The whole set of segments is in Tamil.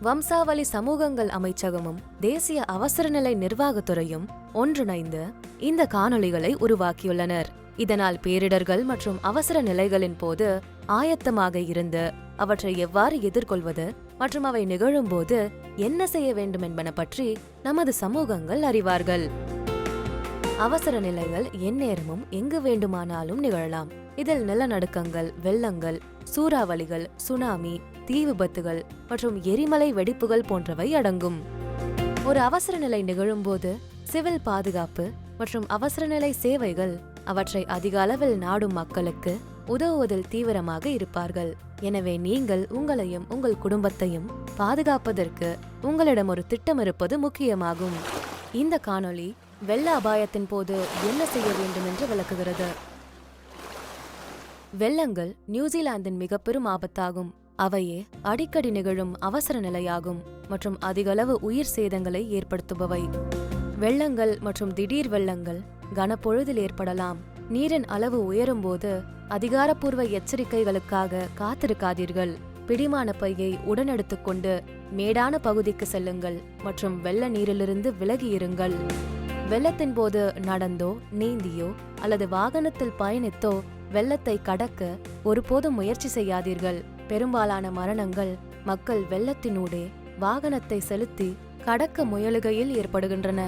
வம்சாவளி சமூகங்கள் அமைச்சகமும் தேசிய அவசரநிலை நிர்வாகத்துறையும் ஒன்றிணைந்து இந்த காணொளிகளை உருவாக்கியுள்ளனர். இதனால் பேரிடர்கள் மற்றும் அவசர நிலைகளின் போது ஆயத்தமாக இருந்து அவற்றை எவ்வாறு எதிர்கொள்வது மற்றும் அவை நிகழும்போது என்ன செய்ய வேண்டும் என்பன பற்றி நமது சமூகங்கள் அறிவார்கள். அவசர நிலைகள் எந்நேரமும் எங்கு வேண்டுமானாலும் நிகழலாம். இதில் நிலநடுக்கங்கள் வெள்ளங்கள் சூறாவளிகள் சுனாமி தீ விபத்துகள் மற்றும் எரிமலை வெடிப்புகள் போன்றவை அடங்கும். ஒரு அவசர நிலை நிகழும்போது சிவில் பாதுகாப்பு மற்றும் அவசர நிலை சேவைகள் அவற்றை அதிக அளவில் நாடும் மக்களுக்கு உதவுவதில் தீவிரமாக இருப்பார்கள். எனவே நீங்கள் உங்களையும் உங்கள் குடும்பத்தையும் பாதுகாப்பதற்கு உங்களிடம் ஒரு திட்டம் இருப்பது முக்கியமாகும். இந்த காணொளி வெள்ள அபாயத்தின் போது என்ன செய்ய வேண்டும் என்று விளக்குகிறது? வெள்ளங்கள் நியூசிலாந்தின் மிக பெரும் ஆபத்தாகும். அவையே அடிக்கடி நிகழும் அவசர நிலையாகும் மற்றும் அதிகளவு உயிர் சேதங்களை ஏற்படுத்துபவை. வெள்ளங்கள் மற்றும் திடீர் வெள்ளங்கள் கனப்பொழுதில் ஏற்படலாம். நீரின் அளவு உயரும்போது அதிகாரப்பூர்வ எச்சரிக்கைகளுக்காக காத்திருக்காதீர்கள். பிடிமான பையை உடனெடுத்துக்கொண்டு மேடான பகுதிக்கு செல்லுங்கள் மற்றும் வெள்ள நீரிலிருந்து விலகி இருங்கள் வெள்ளத்தின் போது நடந்தோ நீந்தியோ அல்லது வாகனத்தில் பயணித்தோ வெள்ளத்தை கடக்க ஒருபோதும் முயற்சி செய்யாதீர்கள். பெரும்பாலான மரணங்கள் மக்கள் வெள்ளத்தினூடே வாகனத்தை செலுத்தி கடக்க முயலுகையில் ஏற்படுகின்றன.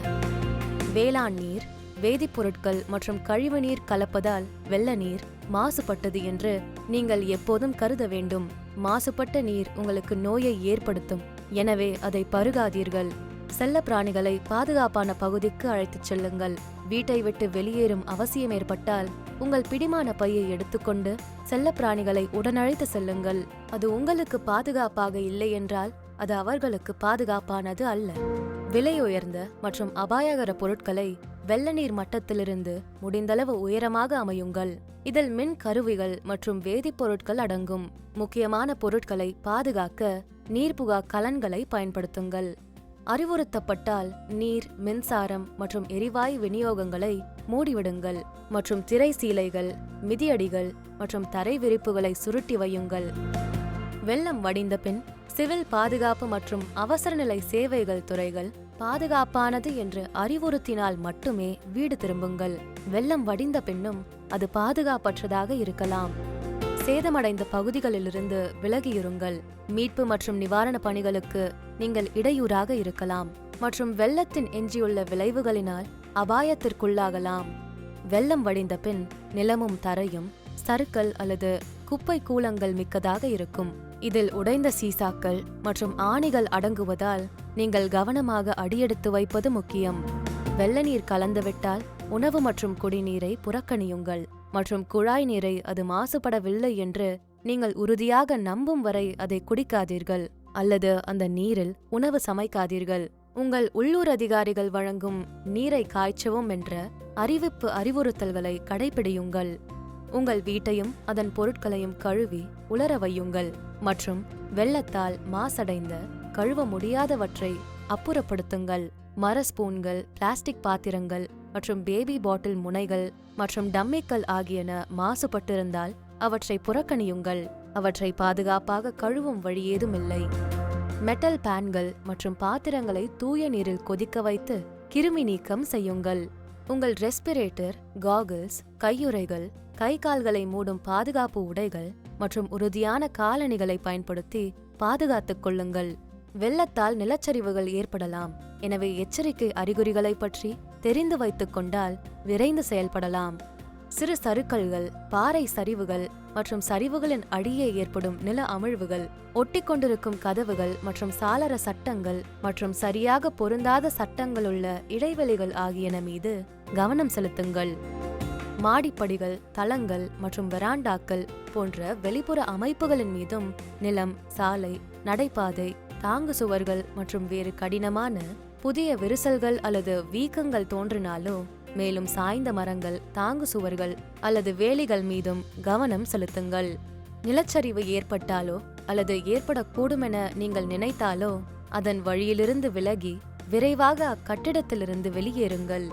வேளாண் நீர் வேதிப்பொருட்கள் மற்றும் கழிவுநீர் கலப்பதால் வெள்ள நீர் மாசுபட்டது என்று நீங்கள் எப்போதும் கருத வேண்டும். மாசுபட்ட நீர் உங்களுக்கு நோயை ஏற்படுத்தும். எனவே அதை பருகாதீர்கள். செல்ல பிராணிகளை பாதுகாப்பான பகுதிக்கு அழைத்துச் செல்லுங்கள். வீட்டை விட்டு வெளியேறும் அவசியம் ஏற்பட்டால் உங்கள் பிடிமான பையை எடுத்துக்கொண்டு செல்ல பிராணிகளை உடனழைத்து செல்லுங்கள். அது உங்களுக்கு பாதுகாப்பாக இல்லை என்றால் அது அவர்களுக்கு பாதுகாப்பானது அல்ல. விலை உயர்ந்த மற்றும் அபாயகர பொருட்களை வெள்ள நீர் மட்டத்திலிருந்து முடிந்தளவு உயரமாக அமையுங்கள். இதில் மின் கருவிகள் மற்றும் வேதிப்பொருட்கள் அடங்கும். முக்கியமான பொருட்களை பாதுகாக்க நீர்புகா கலன்களை பயன்படுத்துங்கள். அறிவுறுத்தப்பட்டால் நீர் மின்சாரம் மற்றும் எரிவாயு விநியோகங்களை மூடிவிடுங்கள் மற்றும் திரை சீலைகள் மிதியடிகள் மற்றும் தரை விரிப்புகளை சுருட்டி வையுங்கள். வெள்ளம் வடிந்த பின் சிவில் பாதுகாப்பு மற்றும் அவசரநிலை சேவைகள் துறைகள் பாதுகாப்பானது என்று அறிவுறுத்தினால் மட்டுமே வீடு திரும்புங்கள். வெள்ளம் வடிந்த பின்னும் அது பாதுகாப்பற்றதாக இருக்கலாம். சேதமடைந்த பகுதிகளிலிருந்து விலகியிருங்கள். மீட்பு மற்றும் நிவாரண பணிகளுக்கு நீங்கள் இடையூறாக இருக்கலாம். மற்றும் வெள்ளத்தின் எஞ்சியுள்ள விளைவுகளினால் அபாயத்திற்குள்ளாகலாம். வெள்ளம் வடிந்த பின் நிலமும் தரையும் சறுக்கல் அல்லது குப்பை கூலங்கள் மிக்கதாக இருக்கும். இதில் உடைந்த சீசாக்கள் மற்றும் ஆணிகள் அடங்குவதால் நீங்கள் கவனமாக அடியெடுத்து வைப்பது முக்கியம். வெள்ள நீர் கலந்துவிட்டால் உணவு மற்றும் குடிநீரை புறக்கணியுங்கள். மற்றும் குழாய் நீரை அது மாசுபடவில்லை என்று நீங்கள் உறுதியாக நம்பும் வரை அதை குடிக்காதீர்கள் அல்லது அந்த நீரில் உணவு சமைக்காதீர்கள். உங்கள் உள்ளூர் அதிகாரிகள் வழங்கும் நீரை காய்ச்சவும் என்ற அறிவிப்பு அறிவுறுத்தல்களை கடைபிடியுங்கள். உங்கள் வீட்டையும் அதன் பொருட்களையும் கழுவி உலர வையுங்கள் மற்றும் வெள்ளத்தால் மாசடைந்த கழுவ முடியாதவற்றை அப்புறப்படுத்துங்கள். மர ஸ்பூன்கள் பிளாஸ்டிக் பாத்திரங்கள் மற்றும் பேபி பாட்டில் முனைகள் மற்றும் டம்மிக்கல் ஆகியன மாசுபட்டிருந்தால் அவற்றை புறக்கணியுங்கள். அவற்றை பாதுகாப்பாக கழுவும் வழி ஏதும் இல்லை மெட்டல் பேன்கள் மற்றும் பாத்திரங்களை தூய நீரில் கொதிக்க வைத்து கிருமி நீக்கம் செய்யுங்கள். உங்கள் ரெஸ்பிரேட்டர் காகிள்ஸ் கையுறைகள் கை கால்களை மூடும் பாதுகாப்பு உடைகள் மற்றும் உறுதியான காலணிகளை பயன்படுத்தி பாதுகாத்துக் கொள்ளுங்கள். வெள்ளத்தால் நிலச்சரிவுகள் ஏற்படலாம். எனவே எச்சரிக்கை அறிகுறிகளை பற்றி தெரிந்து வைத்து கொண்டால் விரைந்து செயல்படலாம். சிறு சறுக்கல்கள் பாறை சரிவுகள் மற்றும் சரிவுகளின் அடியே ஏற்படும் நில அமிழ்வுகள் ஒட்டிக்கொண்டிருக்கும் கதவுகள் மற்றும் சாளர சட்டங்கள் மற்றும் சரியாக பொருந்தாத சட்டங்களுள்ள இடைவெளிகள் ஆகியன மீது கவனம் செலுத்துங்கள். மாடிப்படிகள் தளங்கள் மற்றும் வெராண்டாக்கள் போன்ற வெளிப்புற அமைப்புகளின் மீதும் நிலம் சாலை நடைபாதை தாங்கு சுவர்கள் மற்றும் வேறு கடினமான புதிய விரிசல்கள் அல்லது வீக்கங்கள் தோன்றினாலோ மேலும் சாய்ந்த மரங்கள் தாங்கு சுவர்கள் அல்லது வேலிகள் மீதும் கவனம் செலுத்துங்கள். நிலச்சரிவு ஏற்பட்டாலோ அல்லது ஏற்படக்கூடுமென நீங்கள் நினைத்தாலோ அதன் வழியிலிருந்து விலகி விரைவாக அக்கட்டிடத்திலிருந்து வெளியேறுங்கள்.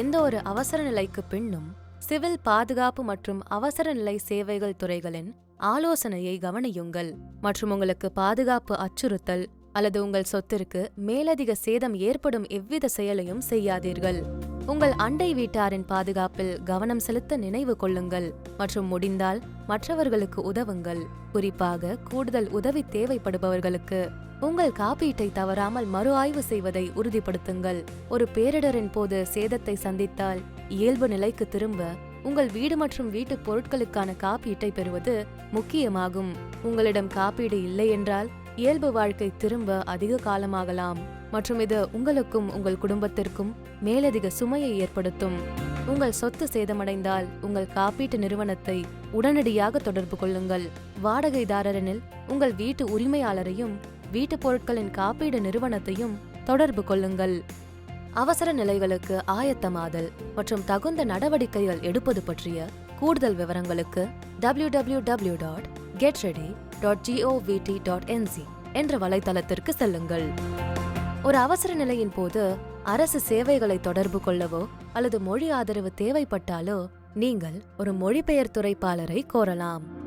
எந்த ஒரு அவசர நிலைக்கு பின்னும் சிவில் பாதுகாப்பு மற்றும் அவசர நிலை சேவைகள் துறைகளின் ஆலோசனையை கவனியுங்கள். மற்றும் உங்களுக்கு பாதுகாப்பு அச்சுறுத்தல் அல்லது உங்கள் சொத்திற்கு மேலதிக சேதம் ஏற்படும் எவ்வித செயலையும் செய்யாதீர்கள். உங்கள் அண்டை வீட்டாரின் பாதுகாப்பில் கவனம் செலுத்த நினைவு கொள்ளுங்கள் மற்றும் முடிந்தால் மற்றவர்களுக்கு உதவுங்கள். குறிப்பாக கூடுதல் உதவி தேவைப்படுபவர்களுக்கு. உங்கள் காப்பீட்டை தவறாமல் மறு ஆய்வு செய்வதை உறுதிப்படுத்துங்கள். ஒரு பேரிடரின் போது சேதத்தை சந்தித்தால் இயல்பு நிலைக்கு திரும்ப உங்கள் வீடு மற்றும் வீட்டு பொருட்களுக்கான காப்பீட்டை பெறுவது முக்கியமாகும். உங்களிடம் காப்பீடு இல்லை என்றால் இயல்பு வாழ்க்கை திரும்ப அதிக காலமாகலாம் மற்றும் இது உங்களுக்கும் உங்கள் குடும்பத்திற்கும் மேலதிக சுமையை ஏற்படுத்தும். உங்கள் சொத்து சேதமடைந்தால் உங்கள் காப்பீட்டு நிறுவனத்தை உடனடியாக தொடர்பு கொள்ளுங்கள். வாடகைதாரரெனில் உங்கள் வீட்டு உரிமையாளரையும் வீட்டுப் பொருட்களின் காப்பீடு நிறுவனத்தையும் தொடர்பு கொள்ளுங்கள். அவசர நிலைகளுக்கு ஆயத்தமாதல் மற்றும் தகுந்த நடவடிக்கைகள் எடுப்பது பற்றிய கூடுதல் விவரங்களுக்கு www.getready.govt.nz dot get ready dot GOVT dot NZ என்ற வலைத்தளத்திற்கு செல்லுங்கள். ஒரு அவசர நிலையின் போது அரசு சேவைகளை தொடர்பு கொள்ளவோ அல்லது மொழி ஆதரவு தேவைப்பட்டாலோ நீங்கள் ஒரு மொழிபெயர்த்துறைப்பாளரை கோரலாம்.